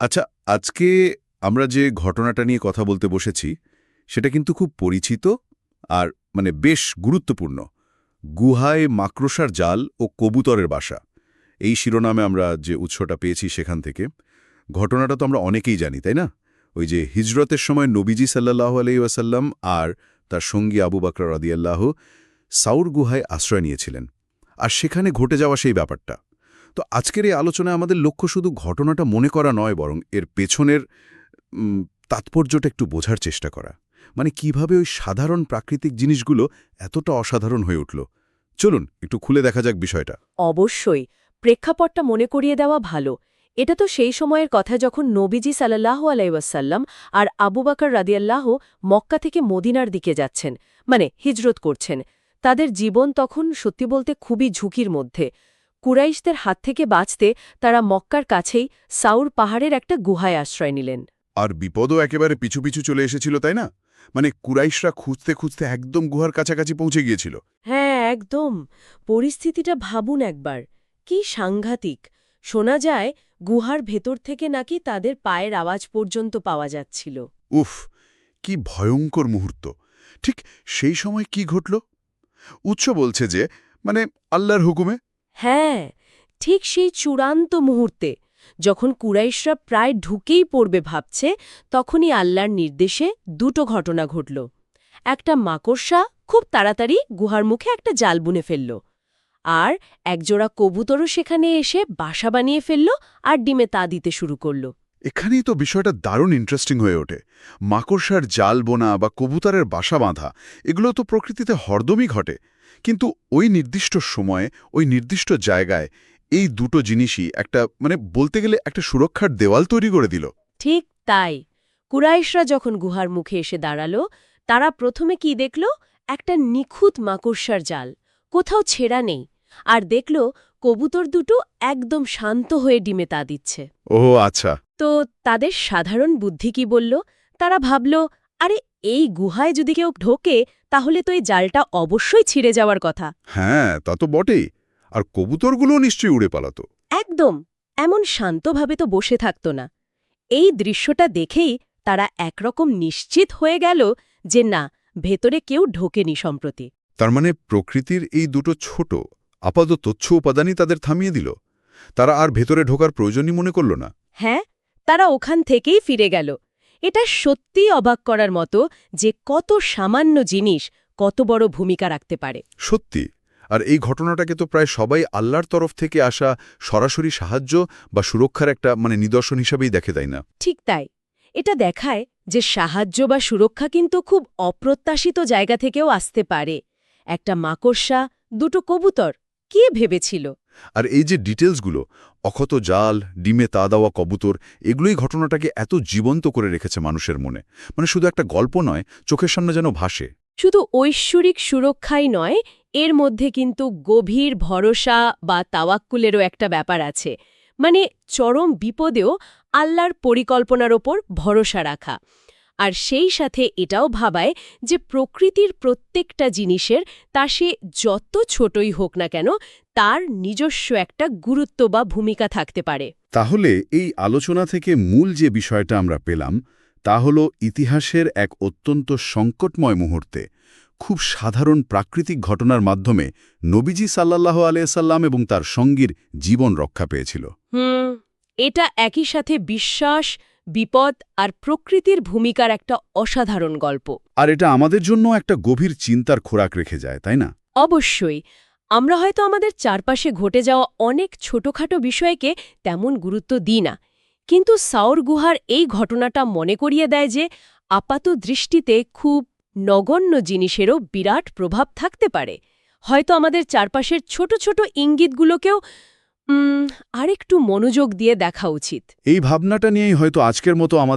আচ্ছা আজকে আমরা যে ঘটনাটা নিয়ে কথা বলতে বসেছি, সেটা কিন্তু খুব পরিচিত আর মানে বেশ গুরুত্বপূর্ণ। গুহায় মাকড়সার জাল ও কবুতরের বাসা। এই শিরোনামে আমরা যে উৎসটা পেয়েছি সেখান থেকে। ঘটনাটা তো আমরা অনেকেই জানি, তাই না? ওই যে হিজরতের সময় নবীজি সাল্লাহ আলাইসাল্লাম আর তার সঙ্গী আবু বাকর রাদিয়াল্লাহ সাউর গুহায় আশ্রয় নিয়েছিলেন। আর সেখানে ঘটে যাওয়া সেই ব্যাপারটা। তো আজকের এই আলোচনায় আমাদের লক্ষ্য শুধু ঘটনাটা মনে করা নয়, বরং এর পেছনের তাৎপর্যটা একটু বোঝার চেষ্টা করা। মানে কীভাবে ওই সাধারণ প্রাকৃতিক জিনিসগুলো এতটা অসাধারণ হয়ে উঠল। চলুন, একটু খুলে দেখা যাক বিষয়টা। অবশ্যই, প্রেক্ষাপটটা মনে করিয়ে দেওয়া ভালো। এটা তো সেই সময়ের কথা যখন নবীজি সাল্লাহ আলাইসাল্লাম আর আবু বাকর রাদিয়াল্লাহ মক্কা থেকে মদিনার দিকে যাচ্ছেন মানে হিজরত করছেন। তাদের জীবন তখন সত্যি বলতে খুবই ঝুঁকির মধ্যে। কুরাইশদের হাত থেকে বাঁচতে তারা মক্কার কাছেই সাউর পাহাড়ের একটা গুহায় আশ্রয় নিলেন। আর বিপদও একেবারে পিছু পিছু চলে এসেছিল তাই না? মানে কুরাইশরা খুঁজতে খুঁজতে একদম গুহার কাছাকাছি পৌঁছে গিয়েছিল। হ্যাঁ একদম। পরিস্থিতিটা ভাবুন একবার। কি সাংঘাতিক। শোনা যায় গুহার ভেতর থেকে নাকি তাদের পায়ের আওয়াজ পর্যন্ত পাওয়া যাচ্ছিল। উফ কি ভয়ঙ্কর মুহূর্ত। ঠিক সেই সময় কি ঘটল? উৎস বলছে যে মানে আল্লাহর হুকুমে হ্যাঁ ঠিক সেই চূড়ান্ত মুহূর্তে, যখন কুরাইশরা প্রায় ঢুকেই পড়বে ভাবছে, তখনই আল্লাহর নির্দেশে দুটো ঘটনা ঘটল। একটা মাকড়সা খুব তাড়াতাড়ি গুহার মুখে একটা জাল বুনে ফেলল, আর একজোড়া কবুতরও সেখানে এসে বাসা বানিয়ে ফেলল আর ডিমে তা দিতে শুরু করল। এখানেই তো বিষয়টা দারুণ ইন্টারেস্টিং হয়ে ওঠে। মাকড়সার জাল বোনা বা কবুতরের বাসা বাঁধা, এগুলো তো প্রকৃতিতে হরদমই ঘটে। কিন্তু ওই নির্দিষ্ট সময়ে ওই নির্দিষ্ট জায়গায় এই দুটো জিনিসই একটা মানে বলতে গেলে একটা সুরক্ষার দেওয়াল তৈরি করে দিল। ঠিক তাই। কুরাইশরা যখন গুহার মুখে এসে দাঁড়াল তারা প্রথমে কি দেখল? একটা নিখুঁত মাকড়সার জাল কোথাও ছেঁড়া নেই। আর দেখল কবুতর দুটো একদম শান্ত হয়ে ডিমে তা দিচ্ছে। ও আচ্ছা। তো তাদের সাধারণ বুদ্ধি কি বলল? তারা ভাবল আরে এই গুহায় যদি কেউ ঢোকে তাহলে তো এই জালটা অবশ্যই ছিঁড়ে যাওয়ার কথা। হ্যাঁ তা তো বটেই। আর কবুতরগুলোও নিশ্চয়ই উড়ে পালাতো। একদম। এমন শান্তভাবে তো বসে থাকত না। এই দৃশ্যটা দেখেই তারা একরকম নিশ্চিত হয়ে গেল যে না ভেতরে কেউ ঢোকেনি সম্প্রতি। তার মানে প্রকৃতির এই দুটো ছোট আপাত তথ্য উপাদানই তাদের থামিয়ে দিল। তারা আর ভেতরে ঢোকার প্রয়োজনই মনে করল না। হ্যাঁ তারা ওখান থেকেই ফিরে গেল। এটা সত্যি অবাক করার মতো যে কত সামান্য জিনিস কত বড় ভূমিকা রাখতে পারে। সত্যি আর এই ঘটনাটাকে তো প্রায় সবাই আল্লাহর তরফ থেকে আসা সরাসরি সাহায্য বা সুরক্ষার একটা মানে নিদর্শন হিসাবেই দেখে তাই না? ঠিক তাই। এটা দেখায় যে সাহায্য বা সুরক্ষা কিন্তু খুব অপ্রত্যাশিত জায়গা থেকেও আসতে পারে। একটা মাকড়সা দুটো কবুতর কে ভেবেছিল? আর এই যে ডিটেলসগুলো অক্ষত জাল, ডিমে তা দেওয়া কবুতর, এগুলোই ঘটনাটাকে এত জীবন্ত করে রেখেছে মানুষের মনে। মানে শুধু একটা গল্প নয়, চোখের সামনে যেন ভাসে। শুধু ঐশ্বরিক সুরক্ষাই নয়, এর মধ্যে কিন্তু গভীর ভরসা বা তাওয়াক্কুলেরও একটা ব্যাপার আছে। মানে চরম বিপদেও আল্লাহর পরিকল্পনার ওপর ভরসা রাখা। আর সেই সাথে এটাও ভাবায় যে প্রকৃতির প্রত্যেকটা জিনিসের তা সে যত ছোটই হোক না কেন তার নিজস্ব একটা গুরুত্ব বা ভূমিকা থাকতে পারে। তাহলে এই আলোচনা থেকে মূল যে বিষয়টা আমরা পেলাম তা হল ইতিহাসের এক অত্যন্ত সংকটময় মুহূর্তে। খুব সাধারণ প্রাকৃতিক ঘটনার মাধ্যমে নবীজি সাল্লাহ আলিয়াল্লাম এবং তার সঙ্গীর জীবন রক্ষা পেয়েছিল। এটা একই সাথে বিশ্বাস বিপদ আর প্রকৃতির ভূমিকার একটা অসাধারণ গল্প। আর এটা আমাদের জন্য একটা গভীর চিন্তার খোরাক রেখে যায় তাই না? অবশ্যই। আমরা হয়তো আমাদের চারপাশে ঘটে যাওয়া অনেক ছোটখাটো বিষয়কে তেমন গুরুত্ব দিই না। কিন্তু সাওর গুহার এই ঘটনাটা মনে করিয়ে দেয় যে আপাত দৃষ্টিতে খুব নগণ্য জিনিসেরও বিরাট প্রভাব থাকতে পারে। হয়তো আমাদের চারপাশের ছোট ছোট ইঙ্গিতগুলোকেও আরেকটু মনোযোগ দিয়ে দেখা উচিত। এই ভাবনাটা নিয়েই হয়তো আজকের মতো আমাদের